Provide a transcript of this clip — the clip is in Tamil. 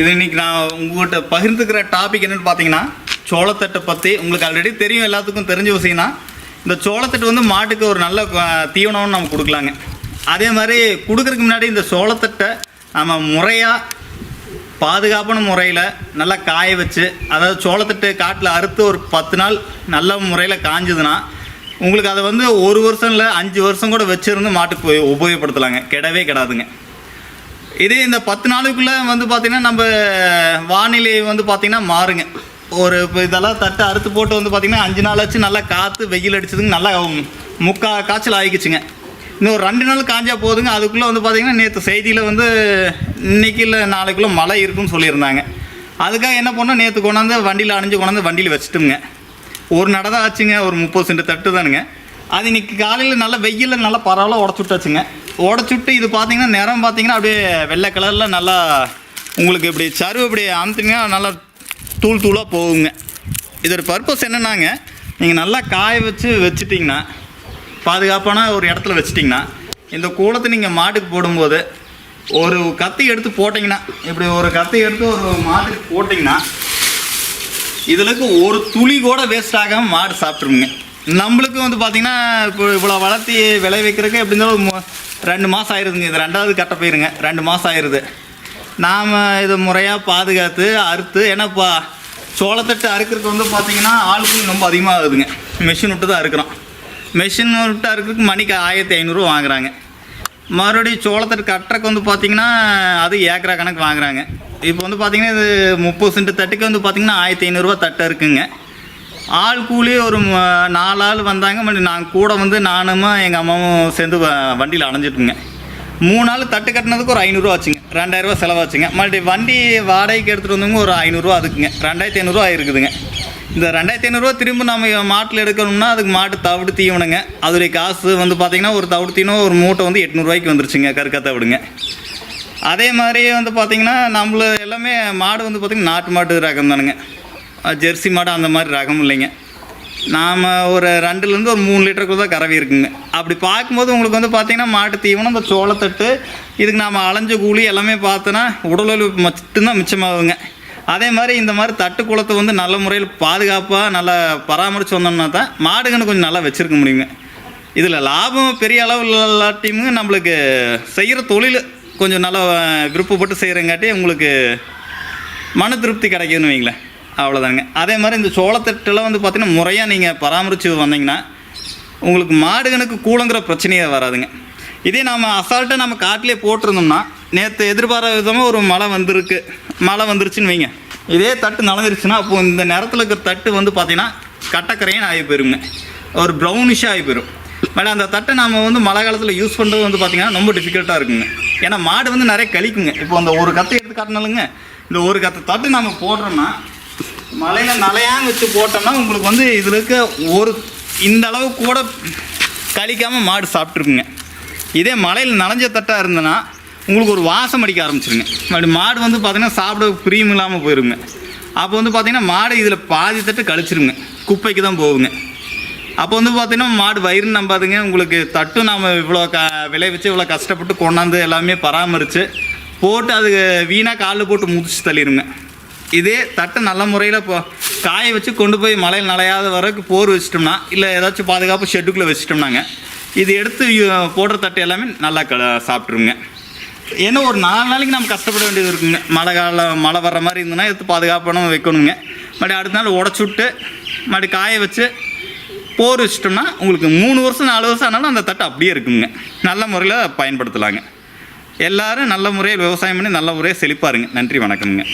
இது இன்னைக்கு நான் உங்கள்கிட்ட பகிர்ந்துக்கிற டாபிக் என்னன்னு பார்த்தீங்கன்னா சோளத்தட்டை பற்றி உங்களுக்கு ஆல்ரெடி தெரியும் எல்லாத்துக்கும் தெரிஞ்ச விஷயம்னா இந்த சோளத்தட்டு வந்து மாட்டுக்கு ஒரு நல்ல தீவனம்னு நம்ம கொடுக்கலாங்க. அதே மாதிரி கொடுக்குறதுக்கு முன்னாடி இந்த சோளத்தட்டை நம்ம முறையாக பாதுகாப்பான முறையில் நல்லா காய வச்சு அதாவது சோளத்தட்டு காட்டில் அறுத்து ஒரு பத்து நாள் நல்ல முறையில் காஞ்சதுன்னா உங்களுக்கு அதை வந்து ஒரு வருஷம் இல்லை அஞ்சு வருஷம் கூட வச்சுருந்து மாட்டுக்கு உபயோகப்படுத்தலாங்க. கெடவே கிடாதுங்க. இதே இந்த பத்து நாளுக்குள்ளே வந்து பார்த்திங்கன்னா நம்ம வானிலை வந்து பார்த்திங்கன்னா மாறுங்க. ஒரு இப்போ இதெல்லாம் தட்டு அறுத்து போட்டு வந்து பார்த்திங்கன்னா அஞ்சு நாள் ஆச்சு நல்லா காற்று வெயில் அடிச்சதுங்க நல்லா முக்கா காய்ச்சல் ஆகிக்குச்சுங்க. இன்னும் ஒரு ரெண்டு நாள் காஞ்சா போதுங்க. அதுக்குள்ளே வந்து பார்த்திங்கன்னா நேற்று செய்தியில் வந்து இன்னைக்கு இல்லை நாளைக்குள்ளே மழை இருக்குன்னு சொல்லியிருந்தாங்க. அதுக்காக என்ன பண்ணோம்? நேற்று கொண்டாந்து வண்டியில் அணிஞ்சு கொண்டாந்து வண்டியில் வச்சுட்டோங்க ஒரு நடை தான் ஆச்சுங்க. ஒரு முப்பது சென்ட் தட்டு தானுங்க. அது இன்னைக்கு காலையில் நல்லா வெயிலில் நல்லா பரவாயில்ல உடச்சு விட்டாச்சுங்க. உடச்சு விட்டு இது பார்த்தீங்கன்னா நிறம் பார்த்தீங்கன்னா அப்படியே வெள்ளை கலரில் நல்லா உங்களுக்கு இப்படி சருவு இப்படி அமுத்துங்க நல்லா தூள் தூளாக போகுங்க. இதோட பர்பஸ் என்னென்னாங்க நீங்கள் நல்லா காய வச்சு வச்சுட்டிங்கன்னா பாதுகாப்பான ஒரு இடத்துல வச்சுட்டிங்கன்னா இந்த கூடத்தை நீங்கள் மாட்டுக்கு போடும்போது ஒரு கத்தி எடுத்து போட்டிங்கன்னா இப்படி ஒரு கத்தி எடுத்து ஒரு மாட்டுக்கு போட்டிங்கன்னா இதுலக்கு ஒரு துளி கூட வேஸ்ட் ஆகாமல் மாடு சாப்பிட்ருங்க நம்மளுக்கும் வந்து பார்த்தீங்கன்னா இப்போ இவ்வளோ வளர்த்தி விளை வைக்கிறதுக்கு எப்படி இருந்தாலும் ரெண்டு மாதம் ஆயிருதுங்க. இது ரெண்டாவது கட்ட போயிருங்க. ரெண்டு மாதம் ஆயிருது. நாம் இதை முறையாக பாதுகாத்து அறுத்து ஏன்னா இப்போ சோளத்தட்டு அறுக்கிறதுக்கு வந்து பார்த்தீங்கன்னா ஆளுக்கு ரொம்ப அதிகமாக ஆகுதுங்க மிஷின் விட்டு தான் அறுக்கிறோம். மிஷின் விட்டு அறுக்கிறதுக்கு மணிக்கு ஆயிரத்தி ஐநூறுரூவா வாங்குறாங்க. மறுபடியும் சோளத்தட்டு கட்டுறக்கு வந்து பார்த்தீங்கன்னா அது ஏக்கரா கணக்கு வாங்குறாங்க. இப்போ வந்து பார்த்தீங்கன்னா இது முப்பது சென்ட் தட்டுக்கு வந்து பார்த்தீங்கன்னா ஆயிரத்தி ஐநூறுரூவா தட்டை இருக்குங்க. ஆள் கூலி ஒரு நாலு ஆள் வந்தாங்க மறுபடியும் நான் கூட வந்து நானும் எங்கள் அம்மாவும் சேர்ந்து வ- வண்டியில் அணைஞ்சிட்டுங்க மூணு நாள் தட்டு கட்டினதுக்கு ஒரு ஐநூறுரூவா ஆச்சுங்க. ரெண்டாயிரரூவா செலவாச்சுங்க. மறுபடியும் வண்டி வாடகைக்கு எடுத்துகிட்டு வந்தவங்க ஒரு ஐநூறுரூவா அதுக்குங்க. ரெண்டாயிரத்தி ஐநூறுரூவா இருக்குதுங்க இந்த ரெண்டாயிரத்தி ஐநூறுரூவா திரும்ப நம்ம மாட்டில் எடுக்கணும்னா அதுக்கு மாட்டு தவிடு தீவனங்க. அதோடைய காசு வந்து பார்த்திங்கன்னா ஒரு தவிடு தீவனம் ஒரு மூட்டை வந்து எட்நூறுரூவாய்க்கு வந்துருச்சுங்க கருக்கா தவிடுங்க. அதே மாதிரி வந்து பார்த்திங்கன்னா நம்மள எல்லாமே மாடு வந்து பார்த்திங்கன்னா நாட்டு மாட்டு ரகம் தானுங்க. ஜெர்சி மாடு அந்த மாதிரி ரகம் இல்லைங்க. நாம் ஒரு ரெண்டுலேருந்து ஒரு மூணு லிட்டருக்குள்ள தான் கறவி இருக்குங்க. அப்படி பார்க்கும்போது உங்களுக்கு வந்து பார்த்திங்கன்னா மாட்டு தீவனம் இந்த சோளத்தட்டு இதுக்கு நாம் அலைஞ்ச கூலி எல்லாமே பார்த்தோன்னா உடல் உழைப்பு மட்டும்தான் மிச்சமாகுங்க அதே மாதிரி இந்த மாதிரி தட்டு குளத்தை வந்து நல்ல முறையில் பாதுகாப்பாக நல்லா பராமரித்து வந்தோம்னா தான் மாடுகன்னு கொஞ்சம் நல்லா வச்சுருக்க முடியுங்க. இதில் லாபம் பெரிய அளவில் இல்லாட்டியுமே நம்மளுக்கு செய்கிற தொழில் கொஞ்சம் நல்லா விருப்பப்பட்டு செய்கிறங்காட்டி உங்களுக்கு மன திருப்தி கிடைக்குதுன்னு வைங்களேன். அவ்வளோதாங்க அதே மாதிரி இந்த சோளத்தட்டெல்லாம் வந்து பார்த்திங்கன்னா முறையாக நீங்கள் பராமரித்து வந்தீங்கன்னா உங்களுக்கு மாடுகனுக்கு கூலங்கிற பிரச்சனையே வராதுங்க. இதே நம்ம அசால்ட்டாக நம்ம காட்டிலே போட்டிருந்தோம்னா நேற்று எதிர்பாராத விதமாக ஒரு மழை வந்திருக்கு. மழை வந்துருச்சுன்னு வைங்க. இதே தட்டு நலந்துருச்சுன்னா அப்போது இந்த நேரத்தில் இருக்கிற தட்டு வந்து பார்த்திங்கன்னா கட்டக்கரையும் ஆகி போயிருங்க. ஒரு ப்ரௌனிஷாக ஆகி போயிடும் மேடம் அந்த தட்டை நம்ம வந்து மழை காலத்தில் யூஸ் பண்ணுறது வந்து பார்த்தீங்கன்னா ரொம்ப டிஃபிகல்ட்டாக இருக்குங்க. ஏன்னா மாடு வந்து நிறைய கழிக்குங்க. இப்போ அந்த ஒரு கத்தை எடுத்து காட்டினாலுங்க இந்த ஒரு கத்தை தட்டு நம்ம போடுறோம்னா மலையில் நலையாங்க வச்சு போட்டோம்னா உங்களுக்கு வந்து இதில் இருக்க ஒரு இந்த அளவு கூட கழிக்காமல் மாடு சாப்பிட்ருக்குங்க இதே மலையில் நனைஞ்ச தட்டாக இருந்ததுன்னா உங்களுக்கு ஒரு வாசம் அடிக்க ஆரம்பிச்சிருங்க. அப்படி மாடு வந்து பார்த்திங்கன்னா சாப்பிட பிரியம் இல்லாமல் போயிருங்க. அப்போ வந்து பார்த்திங்கன்னா மாடு இதில் பாதி தட்டு கழிச்சிருங்க. குப்பைக்கு தான் போகுங்க. அப்போ வந்து பார்த்திங்கன்னா மாடு வயிறு நம்பாதுங்க. உங்களுக்கு தட்டு நாம் இவ்வளோ க விளைவிச்சு இவ்வளோ கஷ்டப்பட்டு கொண்டாந்து எல்லாமே பராமரித்து போட்டு அது வீணாக காலில் போட்டு முதிச்சு தள்ளிடுங்க இதே தட்டை நல்ல முறையில் இப்போ காய வச்சு கொண்டு போய் மழையில் நனையாத வரைக்கும் போர் வச்சிட்டோம்னா இல்லை ஏதாச்சும் பாதுகாப்பு ஷெட்டுக்குள்ளே வச்சிட்டோம்னாங்க இது எடுத்து போடுற தட்டு எல்லாமே நல்லா க சாப்பிட்ருங்க ஏன்னா ஒரு நாலு நாளைக்கு நம்ம கஷ்டப்பட வேண்டியது இருக்குங்க. மழை காலம் மழை வர்ற மாதிரி இருந்ததுன்னா எடுத்து பாதுகாப்பான வைக்கணுங்க. மறுபடியும் அடுத்த நாள் உடச்சி விட்டு மறுபடியும் காய வச்சு போர் வச்சிட்டோம்னா உங்களுக்கு மூணு வருஷம் நாலு வருஷம் ஆனாலும் அந்த தட்டு அப்படியே இருக்குங்க. நல்ல முறையில் பயன்படுத்தலாங்க. எல்லாரும் நல்ல முறையில் விவசாயம் பண்ணி நல்ல முறையாக செழிப்பாருங்க. நன்றி வணக்கம்ங்க.